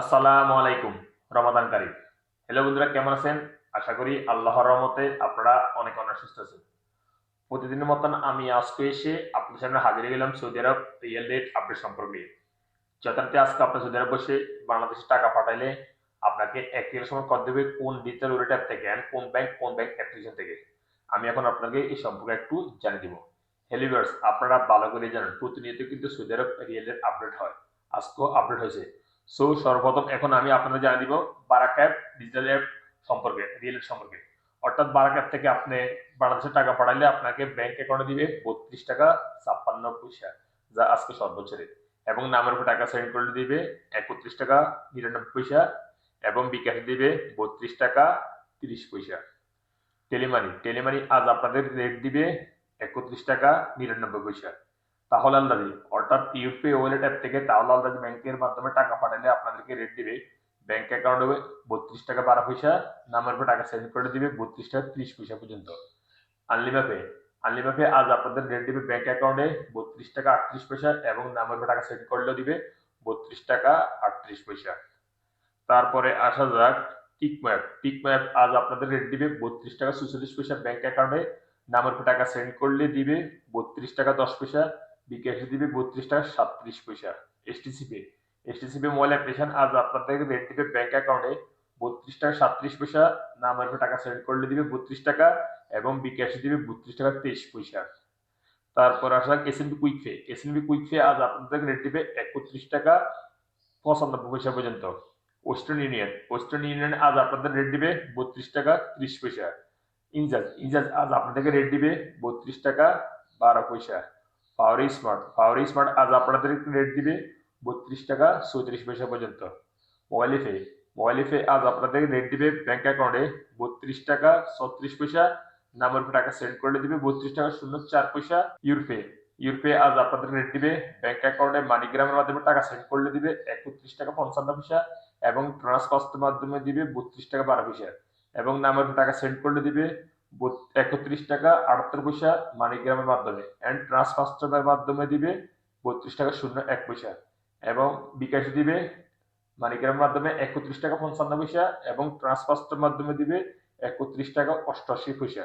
আসসালামু আলাইকুম, রমাদান কারিম হ্যালো বন্ধুরা, কেমন আছেন? আশা করি আল্লাহর রহমতে আপনারা অনেক অনেক সুস্থ আছেন। প্রতিদিনের মতন আমি আজকে এসে আপনাদের সামনে হাজির গেলাম Saudi Arab riyal rate update সম্পর্কে যথার্থে আজকে আপনার সৌদি আরব বসে বাংলাদেশে টাকা পাঠাইলে আপনাকে রিয়াল সময় কত দেবে, কোন ডিজিটাল ওয়ালেট অ্যাপ থেকে and কোন ব্যাংক কোন ব্যাংক অ্যাপ্লিকেশন থেকে। আমি এখন আপনাকে এই সম্পর্কে একটু জানিয়ে দিব। হেলিভার্স আপনারা ভালো করে জানেন, প্রতিনিয়ত কিন্তু Saudi Arab riyal rate update হয়। আজকেও আপডেট হয়েছে। সো সর্বপ্রথম এখন আমি আপনাদের জানিয়ে দিব বারাক অ্যাপ ডিজিটাল অ্যাপ সম্পর্কে রিয়েল সম্পর্কে। অর্থাৎ বারাক অ্যাপ থেকে আপনি বাংলাদেশে টাকা পাঠালে আপনাকে ব্যাংক অ্যাকাউন্টে দিবে বত্রিশ টাকা ছাপ্পান্ন পয়সা, যা আজকে সর্বোচ্চ রেট এবং নামের উপর টাকা সেন্ড করলে দিবে একত্রিশ টাকা নিরানব্বই পয়সা এবং বিকাশে দিবে বত্রিশ টাকা তিরিশ পয়সা। টেলিমানি টেলিমানি আজ আপনাদের রেট দিবে একত্রিশ টাকা নিরানব্বই পয়সা। তাহলে আন্দাজি অর্থাৎ ইউপি ওয়ালেট অ্যাপ থেকে তাহলে আন্দাজি ব্যাংকের মাধ্যমে টাকা পাঠালে আপনাদেরকে রেট দিবে। ব্যাংক অ্যাকাউন্টে বত্রিশ টাকা বারো পয়সা নামের উপর টাকা সেন্ড করে দিবে বত্রিশ টাকা ত্রিশ পয়সা পর্যন্ত। আনলিমা পে আনলিমা পে আজ আপনাদের রেট দিবে ব্যাংক অ্যাকাউন্টে বত্রিশ টাকা আটত্রিশ পয়সা এবং নামের উপর টাকা সেন্ড করলেও দিবে বত্রিশ টাকা আটত্রিশ পয়সা। তারপরে আসা যাক টিক ম্যাপ টিক ম্যাপ আজ আপনাদের রেট দিবে বত্রিশ টাকা সুচল্লিশ পয়সা ব্যাংক অ্যাকাউন্টে নামের উপর টাকা সেন্ড করলে দিবে বত্রিশ টাকা দশ পয়সা বিকাশে দিবে বত্রিশ টাকা সাতত্রিশ পয়সা। STC pay STC pay mobile application আজ আপনাদের রেট দিবে ব্যাংক অ্যাকাউন্টে বত্রিশ টাকা সাতত্রিশ পয়সা নামের টাকা সেন্ড করলে দিবে বত্রিশ টাকা এবং বিকাশে দিবে বত্রিশ টাকা তেইশ পয়সা। তারপর আসা SNB quick pay SNB quick pay আজ আপনাদের রেট দিবে একত্রিশ টাকা পঁচানব্বই পয়সা পর্যন্ত। ওয়েস্টার্ন ইউনিয়ন ওয়েস্টার্ন ইউনিয়ন আজ আপনাদের রেট দিবে বত্রিশ টাকা ত্রিশ পয়সা। ইনজাজ ইনজাজ আজ আপনাদেরকে রেট দিবে বত্রিশ টাকা বারো পয়সা। পাওয়ার স্মার্ট পাওয়ার স্মার্ট আজ আপনাদের রেট দিবে বত্রিশ টাকা চৌত্রিশ পয়সা পর্যন্ত। মোবাইল পে মোবাইল পে আজ আপনাদের রেট দিবে ব্যাংক অ্যাকাউন্টে বত্রিশ টাকা ছত্রিশ পয়সা। নামের উপর টাকা সেন্ড করলে দিবে বত্রিশ টাকা শূন্য চার পয়সা ইউরপে ইউরপে আজ আপনাদের রেট দিবে ব্যাংক অ্যাকাউন্টে মানিগ্রামের মাধ্যমে টাকা সেন্ড করলে দিবে একত্রিশ টাকা পঞ্চান্ন পয়সা এবং ট্রান্সফার্সের মাধ্যমে দিবে বত্রিশ টাকা বারো পয়সা। এবং নামের উপর টাকা সেন্ড করলে দিবে একত্রিশ টাকা আটাত্তর পয়সা মানিগ্রামের মাধ্যমে অ্যান্ড ট্রান্সফার্সের মাধ্যমে দিবে বত্রিশ টাকা শূন্য এক পয়সা এবং বিকাশ দিবে মানিগ্রামের মাধ্যমে একত্রিশ টাকা পঞ্চান্ন পয়সা এবং ট্রান্সফার্সের মাধ্যমে দিবে একত্রিশ টাকা অষ্টআশি পয়সা।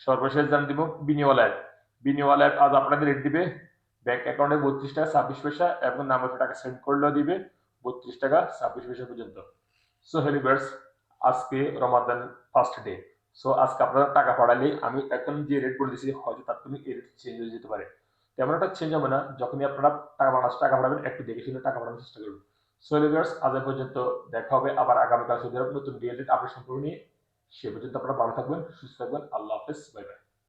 সর্বশেষ জান দিব বিনিওয়ালা অ্যাপ বিনিওয়ালা অ্যাপ আজ আপনাদের রেট দিবে। ব্যাংক অ্যাকাউন্টে বত্রিশ টাকা ছাব্বিশ পয়সা এবং নামের উপর টাকা সেন্ড করলেও দিবে বত্রিশ টাকা ছাব্বিশ পয়সা পর্যন্ত। সো হেলিভার্স আজকে রমাদান ফার্স্ট ডে সো আজকে আপনারা টাকা পাড়ালে আমি এখন যে রেট বলে দিয়েছি, হয়তো তাৎক্ষণিক এই রেট চেঞ্জ হয়ে যেতে পারে। তেমন একটা চেঞ্জ হবে না, যখনই আপনারা টাকা বাংলাদেশ টাকা পাঠাবেন, একটু দেখে শুনে টাকা পাঠানোর চেষ্টা করবেন সো লিভার্স আজ পর্যন্ত দেখা হবে আবার আগামীকাল। সুদের নতুন রিয়েল রেট আপনার সম্পর্ক নিয়ে, সে পর্যন্ত আপনারা ভালো থাকবেন, সুস্থ থাকবেন, আল্লাহ হাফেজ বাই বাই